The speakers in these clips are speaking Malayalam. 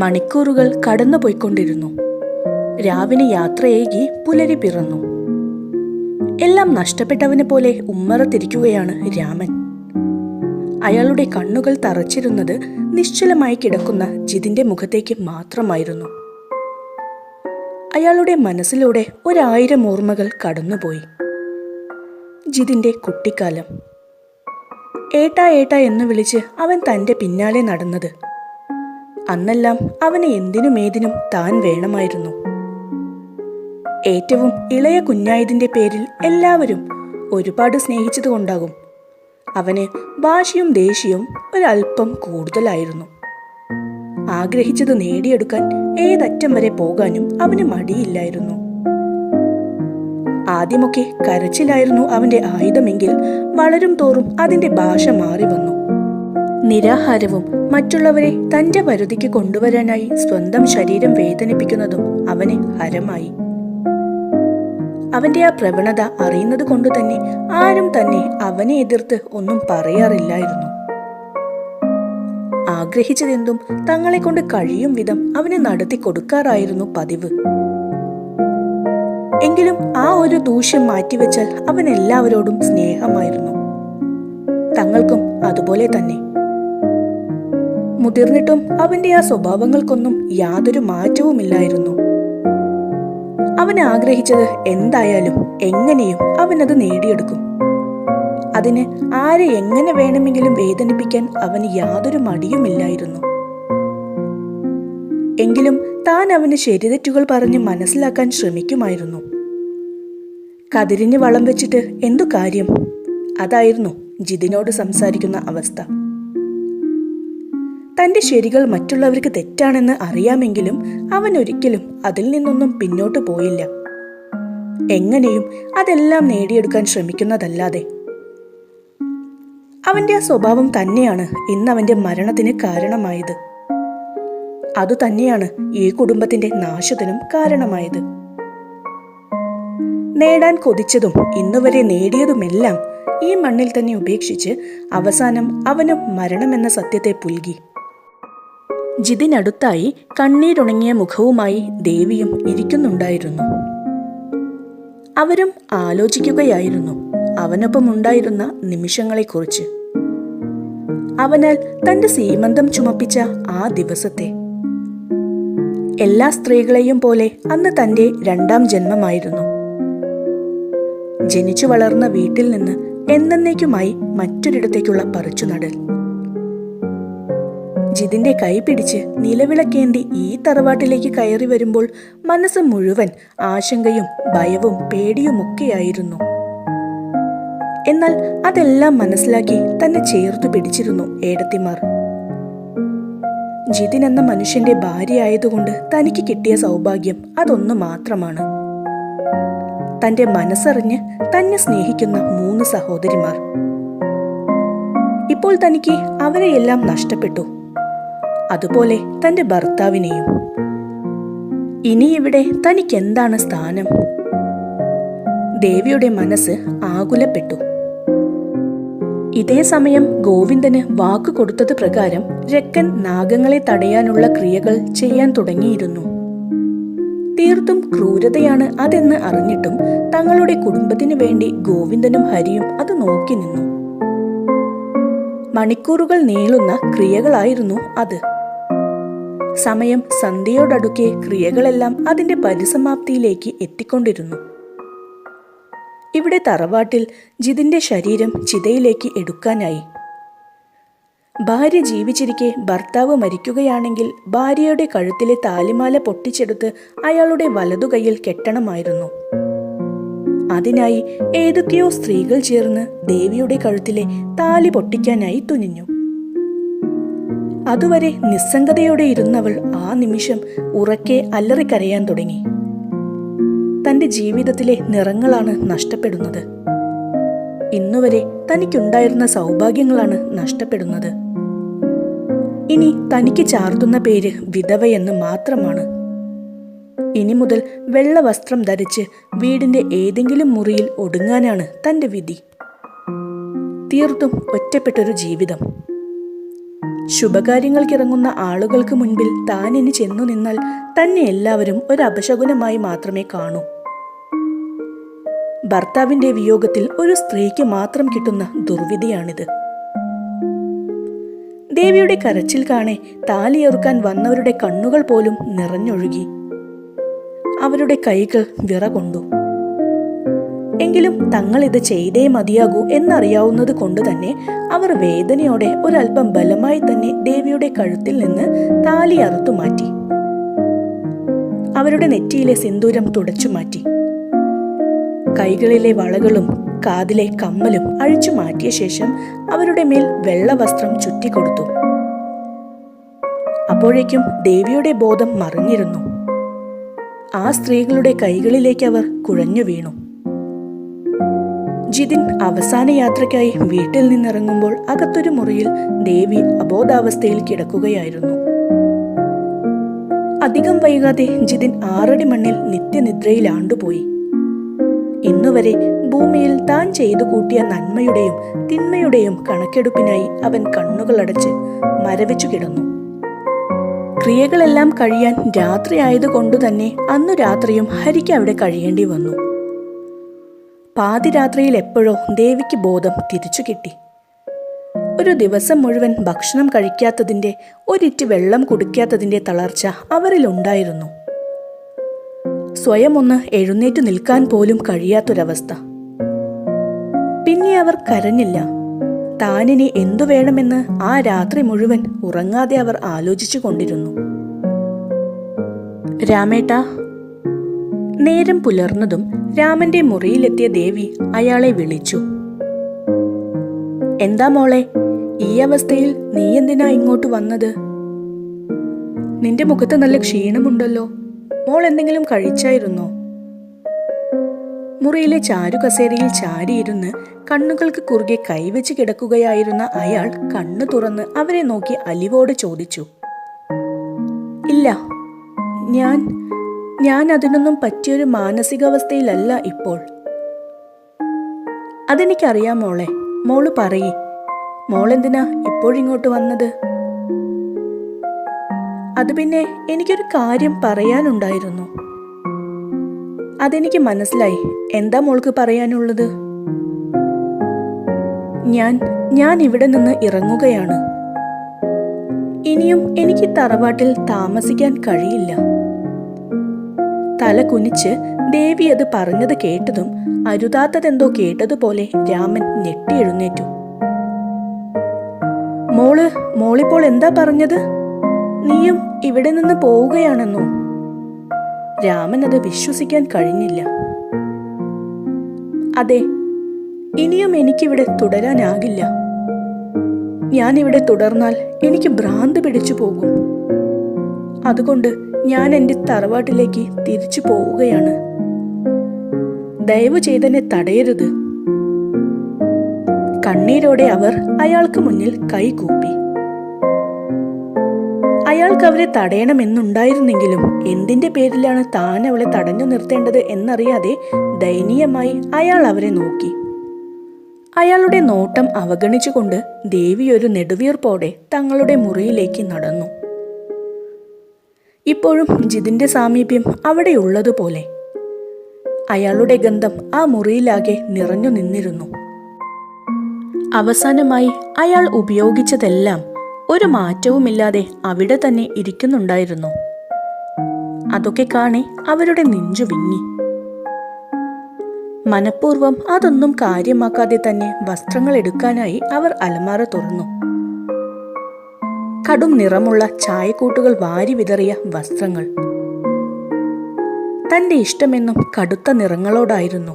മണിക്കൂറുകൾ കടന്നുപോയിക്കൊണ്ടിരുന്നു. രാവിലെ യാത്രയേകി പുലരി പിറന്നു. എല്ലാം നഷ്ടപ്പെട്ടവനെ പോലെ ഉമ്മറത്തിരിക്കുകയാണ് രാമൻ. അയാളുടെ കണ്ണുകൾ തറച്ചിരുന്നത് നിശ്ചലമായി കിടക്കുന്ന ജിതിന്റെ മുഖത്തേക്ക് മാത്രമായിരുന്നു. അയാളുടെ മനസ്സിലൂടെ ഒരായിരം ഓർമ്മകൾ കടന്നുപോയി. ജിതിന്റെ കുട്ടിക്കാലം. ഏട്ടാ ഏട്ടാ എന്ന് വിളിച്ച് അവൻ തന്റെ പിന്നാലെ നടന്നത് അന്നെല്ലാം അവന് എന്തിനും ഏതിനും താൻ വേണമായിരുന്നു. ഏറ്റവും ഇളയ കുഞ്ഞായതിന്റെ പേരിൽ എല്ലാവരും ഒരുപാട് സ്നേഹിച്ചതുകൊണ്ടാകും. അവന് ഭാഷയും ദേഷ്യവും ഒരല്പം കൂടുതലായിരുന്നു. ആഗ്രഹിച്ചത് നേടിയെടുക്കാൻ ഏതറ്റം വരെ പോകാനും അവന് മടിയില്ലായിരുന്നു. ആദ്യമൊക്കെ കരച്ചിലായിരുന്നു അവന്റെ ആയുധമെങ്കിൽ വളരും തോറും അതിന്റെ ഭാഷ മാറി വന്നു. നിരാഹാരവും മറ്റുള്ളവരെ തന്റെ പരിധിക്ക് കൊണ്ടുവരാനായി സ്വന്തം ശരീരം വേദനിപ്പിക്കുന്നതും അവന് ഹരമായി. അവന്റെ ആ പ്രവണത അറിയുന്നത് കൊണ്ട് തന്നെ ആരും തന്നെ അവനെ എതിർത്ത് ഒന്നും പറയാറില്ലായിരുന്നു. ആഗ്രഹിച്ചതെന്തും തങ്ങളെ കൊണ്ട് കഴിയും വിധം അവന് നടത്തി കൊടുക്കാറായിരുന്നു പതിവ്. എങ്കിലും ആ ഒരു ദൂഷ്യം മാറ്റിവെച്ചാൽ അവൻ എല്ലാവരോടും സ്നേഹമായിരുന്നു. തങ്ങൾക്കും അതുപോലെ തന്നെ. മുതിർന്നിട്ടും അവന്റെ ആ സ്വഭാവങ്ങൾക്കൊന്നും യാതൊരു മാറ്റവുമില്ലായിരുന്നു. അവൻ ആഗ്രഹിച്ചത് എന്തായാലും എങ്ങനെയും അത് നേടിയെടുക്കും. അതിന് ആരെ എങ്ങനെ വേണമെങ്കിലും വേദനിപ്പിക്കാൻ അവന് യാതൊരു മടിയുമില്ലായിരുന്നു. എങ്കിലും താൻ അവന് ശരിതെറ്റുകൾ പറഞ്ഞ് മനസ്സിലാക്കാൻ ശ്രമിക്കുമായിരുന്നു. കതിരിന് വളം വെച്ചിട്ട് എന്തു കാര്യം? അതായിരുന്നു ജിതിനോട് സംസാരിക്കുന്ന അവസ്ഥ. തന്റെ ശരികൾ മറ്റുള്ളവർക്ക് തെറ്റാണെന്ന് അറിയാമെങ്കിലും അവൻ ഒരിക്കലും അതിൽ നിന്നൊന്നും പിന്നോട്ട് പോയില്ല. എങ്ങനെയും അതെല്ലാം നേടിയെടുക്കാൻ ശ്രമിക്കുന്നതല്ലാതെ. അവന്റെ ആ സ്വഭാവം തന്നെയാണ് ഇന്ന് അവന്റെ മരണത്തിന് കാരണമായത്. അത് തന്നെയാണ് ഈ കുടുംബത്തിന്റെ നാശത്തിനും കാരണമായത്. നേടാൻ കൊതിച്ചതും ഇന്നുവരെ നേടിയതുമെല്ലാം ഈ മണ്ണിൽ തന്നെ ഉപേക്ഷിച്ച് അവസാനം അവനും മരണമെന്ന സത്യത്തെ പുൽകി. ജിതിനടുത്തായി കണ്ണീരുണങ്ങിയ മുഖവുമായി ദേവിയും ഇരിക്കുന്നുണ്ടായിരുന്നു. അവരും ആലോചിക്കുകയായിരുന്നു അവനൊപ്പം ഉണ്ടായിരുന്ന നിമിഷങ്ങളെക്കുറിച്ച്. അവനാൽ തന്റെ സീമന്തം ചുമപ്പിച്ച ആ ദിവസത്തെ. എല്ലാ സ്ത്രീകളെയും പോലെ അന്ന് തന്റെ രണ്ടാം ജന്മമായിരുന്നു. ജനിച്ചു വളർന്ന വീട്ടിൽ നിന്ന് എന്നേക്കുമായി മറ്റൊരിടത്തേക്കുള്ള പറിച്ചുനടൽ. ജിതിന്റെ കൈ പിടിച്ച് നിലവിളക്കേണ്ടി ഈ തറവാട്ടിലേക്ക് കയറി വരുമ്പോൾ മനസ്സ് മുഴുവൻ ആശങ്കയും ഭയവും പേടിയുമൊക്കെയായിരുന്നു. എന്നാൽ അതെല്ലാം മനസ്സിലാക്കി തന്നെ ചേർത്തു പിടിച്ചിരുന്നു ഏടത്തിമാർ. ജിതിൻ എന്ന മനുഷ്യന്റെ ഭാര്യയായതുകൊണ്ട് തനിക്ക് കിട്ടിയ സൗഭാഗ്യം അതൊന്നു മാത്രമാണ്. തന്റെ മനസ്സറിഞ്ഞ് തന്നെ സ്നേഹിക്കുന്ന മൂന്ന് സഹോദരിമാർ. ഇപ്പോൾ തനിക്ക് അവരെയെല്ലാം നഷ്ടപ്പെട്ടു. അതുപോലെ തന്റെ ഭർത്താവിനെയും. ഇനി ഇവിടെ തനിക്ക് എന്താണ് സ്ഥാനം? ദേവിയുടെ മനസ്സ് ആകുലപ്പെട്ടു. ഇതേ സമയം ഗോവിന്ദന് വാക്ക് കൊടുത്തത് പ്രകാരം രക്കൻ നാഗങ്ങളെ തടയാനുള്ള ക്രിയകൾ ചെയ്യാൻ തുടങ്ങിയിരുന്നു. തീർത്തും ക്രൂരതയാണ് അതെന്ന് അറിഞ്ഞിട്ടും തങ്ങളുടെ കുടുംബത്തിനു വേണ്ടി ഗോവിന്ദനും ഹരിയും അത് നോക്കി നിന്നു. മണിക്കൂറുകൾ നീളുന്ന ക്രിയകളായിരുന്നു അത്. സമയം സന്ധ്യയോടടുക്കെ ക്രിയകളെല്ലാം അതിന്റെ പരിസമാപ്തിയിലേക്ക് എത്തിക്കൊണ്ടിരുന്നു. ഇവിടെ തറവാട്ടിൽ ജിതിന്റെ ശരീരം ചിതയിലേക്ക് എടുക്കാനായി. ഭാര്യ ജീവിച്ചിരിക്കെ ഭർത്താവ് മരിക്കുകയാണെങ്കിൽ ഭാര്യയുടെ കഴുത്തിലെ താലിമാല പൊട്ടിച്ചെടുത്ത് അയാളുടെ വലതുകൈയിൽ കെട്ടണമായിരുന്നു. അതിനായി ഏതൊക്കെയോ സ്ത്രീകൾ ചേർന്ന് ദേവിയുടെ കഴുത്തിലെ താലി പൊട്ടിക്കാനായി തുനിഞ്ഞു. അതുവരെ നിസ്സംഗതയോടെ ഇരുന്നവൾ ആ നിമിഷം ഉറക്കെ അല്ലറിക്കരയാൻ തുടങ്ങി. തന്റെ ജീവിതത്തിലെ നിറങ്ങളാണ് നഷ്ടപ്പെടുന്നത്. ഇന്നുവരെ തനിക്കുണ്ടായിരുന്ന സൗഭാഗ്യങ്ങളാണ് നഷ്ടപ്പെടുന്നത്. ഇനി തനിക്ക് ചാർത്തുന്ന പേര് വിധവയെന്ന് മാത്രമാണ്. ഇനി മുതൽ വെള്ള വസ്ത്രം ധരിച്ച് വീടിന്റെ ഏതെങ്കിലും മുറിയിൽ ഒടുങ്ങാനാണ് തന്റെ വിധി. തീർത്തും ഒറ്റപ്പെട്ടൊരു ജീവിതം. ശുഭകാര്യങ്ങൾക്കിറങ്ങുന്ന ആളുകൾക്ക് മുൻപിൽ താൻ ഇനി ചെന്നു നിന്നാൽ തന്നെ എല്ലാവരും ഒരു അപശകുനമായി മാത്രമേ കാണൂ. ഭർത്താവിന്റെ വിയോഗത്തിൽ ഒരു സ്ത്രീക്ക് മാത്രം കിട്ടുന്ന ദുർവിധിയാണിത്. ദേവിയുടെ കരച്ചിൽ കാണെ താലിയെറുക്കാൻ വന്നവരുടെ കണ്ണുകൾ പോലും നിറഞ്ഞൊഴുകി. അവരുടെ കൈകൾ വിറകൊണ്ടു. എങ്കിലും തങ്ങൾ ഇത് ചെയ്തേ മതിയാകൂ എന്നറിയാവുന്നത് കൊണ്ട് തന്നെ അവർ വേദനയോടെ ഒരല്പം ബലമായി തന്നെ ദേവിയുടെ കഴുത്തിൽ നിന്ന് താലി അറുത്തു മാറ്റി. അവരുടെ നെറ്റിയിലെ സിന്ദൂരം തുടച്ചു മാറ്റി. കൈകളിലെ വളകളും കാതിലെ കമ്മലും അഴിച്ചു മാറ്റിയ ശേഷം അവരുടെ മേൽ വെള്ള വസ്ത്രം ചുറ്റിക്കൊടുത്തു. അപ്പോഴേക്കും ദേവിയുടെ ബോധം മറിഞ്ഞിരുന്നു. ആ സ്ത്രീകളുടെ കൈകളിലേക്ക് അവർ കുഴഞ്ഞു വീണു. ജിതിൻ അവസാന യാത്രയ്ക്കായി വീട്ടിൽ നിന്നിറങ്ങുമ്പോൾ അകത്തൊരു മുറിയിൽ ദേവി അബോധാവസ്ഥയിൽ കിടക്കുകയായിരുന്നു. അധികം വൈകാതെ ജിതിൻ ആറടി മണ്ണിൽ നിത്യനിദ്രയിലാണ്ടുപോയി ഇന്നുവരെ ഭൂമിയിൽ താൻ ചെയ്തു കൂട്ടിയ നന്മയുടെയും തിന്മയുടെയും കണക്കെടുപ്പിനായി അവൻ കണ്ണുകളടച്ച് മരവിച്ചു കിടന്നു. ക്രിയകളെല്ലാം കഴിയാൻ രാത്രി ആയതുകൊണ്ടു തന്നെ അന്നു രാത്രിയും ഹരിക്ക് അവിടെ കഴിയേണ്ടി വന്നു. പാതിരാത്രിയിൽ എപ്പോഴോ ദേവിക്ക് ബോധം തിരിച്ചു കിട്ടി. ഒരു ദിവസം മുഴുവൻ ഭക്ഷണം കഴിക്കാത്തതിന്റെ ഒരിറ്റ് വെള്ളം കുടിക്കാത്തതിന്റെ തളർച്ച അവരിലുണ്ടായിരുന്നു സ്വയം ഒന്ന് എഴുന്നേറ്റ് നിൽക്കാൻ പോലും കഴിയാത്തൊരവസ്ഥ. പിന്നെ അവർ കരഞ്ഞില്ല. താനിനി എന്തു വേണമെന്ന് ആ രാത്രി മുഴുവൻ ഉറങ്ങാതെ അവർ ആലോചിച്ചു കൊണ്ടിരുന്നു. രാമേട്ട നേരം പുലർന്നതും രാമന്റെ മുറിയിലെത്തിയ ദേവി അയാളെ വിളിച്ചു. എന്താ മോളെ ഈ അവസ്ഥയിൽ നീ എന്തിനാ ഇങ്ങോട്ട് വന്നത്? നിന്റെ മുഖത്ത് നല്ല ക്ഷീണമുണ്ടല്ലോ. മോൾ എന്തെങ്കിലും കഴിച്ചായിരുന്നോ? മുറിയിലെ ചാരുകസേരയിൽ ചാരിയിരുന്ന് കണ്ണുകൾക്ക് കുറുകെ കൈവച്ച് കിടക്കുകയായിരുന്ന അയാൾ കണ്ണു തുറന്ന് അവരെ നോക്കി അലിവോടെ ചോദിച്ചു. ഇല്ല ഞാൻ ഞാൻ അതിനൊന്നും പറ്റിയൊരു മാനസികാവസ്ഥയിലല്ല ഇപ്പോൾ. അതെനിക്കറിയാം മോളെ. മോൾ പറയേ. മോളെന്തിനാ ഇപ്പോഴിങ്ങോട്ട് വന്നത്? അത് പിന്നെ എനിക്കൊരു കാര്യം പറയാനുണ്ടായിരുന്നു. അതെനിക്ക് മനസ്സിലായി. എന്താ മോൾക്ക് പറയാനുള്ളത്? ഞാൻ ഞാൻ ഇവിടെ നിന്ന് ഇറങ്ങുകയാണ്. ഇനിയും എനിക്ക് തറവാട്ടിൽ താമസിക്കാൻ കഴിയില്ല. തല കുനിച്ച് ദേവി അത് പറഞ്ഞത് കേട്ടതും അരുതാത്തതെന്തോ കേട്ടതുപോലെ രാമൻ ഞെട്ടി എഴുന്നേറ്റു. മോൾ മോളിപ്പോൾ എന്താ പറഞ്ഞത്? നീയും ഇവിടെ നിന്ന് പോവുകയാണെന്നോ? രാമൻ അത് വിശ്വസിക്കാൻ കഴിഞ്ഞില്ല. അതെ ഇനിയും എനിക്കിവിടെ തുടരാനാകില്ല. ഞാനിവിടെ തുടർന്നാൽ എനിക്ക് ഭ്രാന്ത് പിടിച്ചു പോകും. അതുകൊണ്ട് ഞാൻ എന്റെ തറവാട്ടിലേക്ക് തിരിച്ചു പോവുകയാണ്. ദയവ് ചെയ്തെന്നെ തടയരുത്. കണ്ണീരോടെ അവർ അയാൾക്ക് മുന്നിൽ കൈകൂപ്പി അയാൾക്ക് അവരെ തടയണമെന്നുണ്ടായിരുന്നെങ്കിലും എന്തിന്റെ പേരിലാണ് താൻ അവളെ തടഞ്ഞു നിർത്തേണ്ടത് എന്നറിയാതെ ദയനീയമായി അയാൾ അവരെ നോക്കി. അയാളുടെ നോട്ടം അവഗണിച്ചുകൊണ്ട് ദേവി ഒരു നെടുവീർപ്പോടെ തങ്ങളുടെ മുറിയിലേക്ക് നടന്നു. ഇപ്പോഴും ജിതിന്റെ സാമീപ്യം അവിടെയുള്ളതുപോലെ. അയാളുടെ ഗന്ധം ആ മുറിയിലാകെ നിറഞ്ഞു നിന്നിരുന്നു. അവസാനമായി അയാൾ ഉപയോഗിച്ചതെല്ലാം ഒരു മാറ്റവുമില്ലാതെ അവിടെ തന്നെ ഇരിക്കുന്നുണ്ടായിരുന്നു. അതൊക്കെ കാണെ അവരുടെ നെഞ്ചു വിങ്ങി. മനഃപൂർവം അതൊന്നും കാര്യമാക്കാതെ തന്നെ വസ്ത്രങ്ങൾ എടുക്കാനായി അവർ അലമാര തുറന്നു. കടും നിറമുള്ള ചായക്കൂട്ടുകൾ വാരി വിതറിയ വസ്ത്രങ്ങൾ. തന്റെ ഇഷ്ടമെന്നും കടുത്ത നിറങ്ങളോടായിരുന്നു.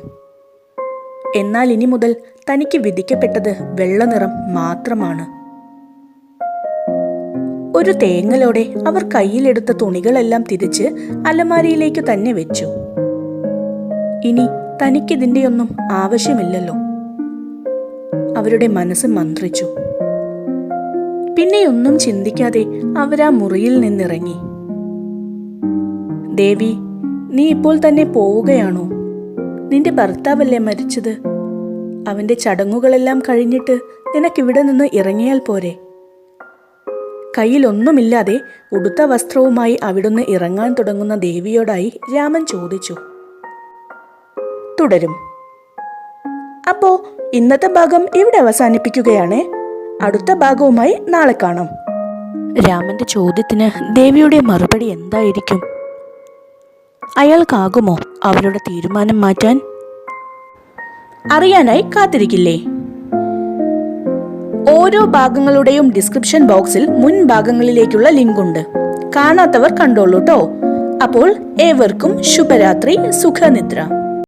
എന്നാൽ ഇനി മുതൽ തനിക്ക് വിധിക്കപ്പെട്ടത് വെള്ളനിറം മാത്രമാണ്. ഒരു തേങ്ങലോടെ അവർ കയ്യിലെടുത്ത തുണികളെല്ലാം തിരിച്ച് അലമാരിയിലേക്ക് തന്നെ വെച്ചു. ഇനി തനിക്കിതിന്റെയൊന്നും ആവശ്യമില്ലല്ലോ. അവരുടെ മനസ്സ് മന്ത്രിച്ചു. പിന്നെയൊന്നും ചിന്തിക്കാതെ അവരാ മുറിയിൽ നിന്നിറങ്ങി. ദേവി നീ ഇപ്പോൾ തന്നെ പോവുകയാണോ? നിന്റെ ഭർത്താവല്ലേ മരിച്ചത്? അവന്റെ ചടങ്ങുകളെല്ലാം കഴിഞ്ഞിട്ട് നിനക്കിവിടെ നിന്ന് ഇറങ്ങിയാൽ പോരെ. കയ്യിലൊന്നുമില്ലാതെ ഉടുത്ത വസ്ത്രവുമായി അവിടുന്ന് ഇറങ്ങാൻ തുടങ്ങുന്ന ദേവിയോടായി രാമൻ ചോദിച്ചു. തുടരും. അപ്പോ ഇന്നത്തെ ഭാഗം ഇവിടെ അവസാനിപ്പിക്കുകയാണ്. അടുത്ത ഭാഗവുമായി നാളെ കാണാം. രാമന്റെ ചോദ്യത്തിന് ദേവിയുടെ മറുപടി എന്തായിരിക്കും? അയാൾക്കാകുമോ അവരുടെ തീരുമാനം മാറ്റാൻ? അറിയാനായി കാത്തിരിക്കില്ലേ? ഓരോ ഭാഗങ്ങളുടെയും ഡിസ്ക്രിപ്ഷൻ ബോക്സിൽ മുൻ ഭാഗങ്ങളിലേക്കുള്ള ലിങ്ക് ഉണ്ട്. കാണാത്തവർ കണ്ടോളൂട്ടോ അപ്പോൾ ഏവർക്കും ശുഭരാത്രി സുഖനിദ്ര.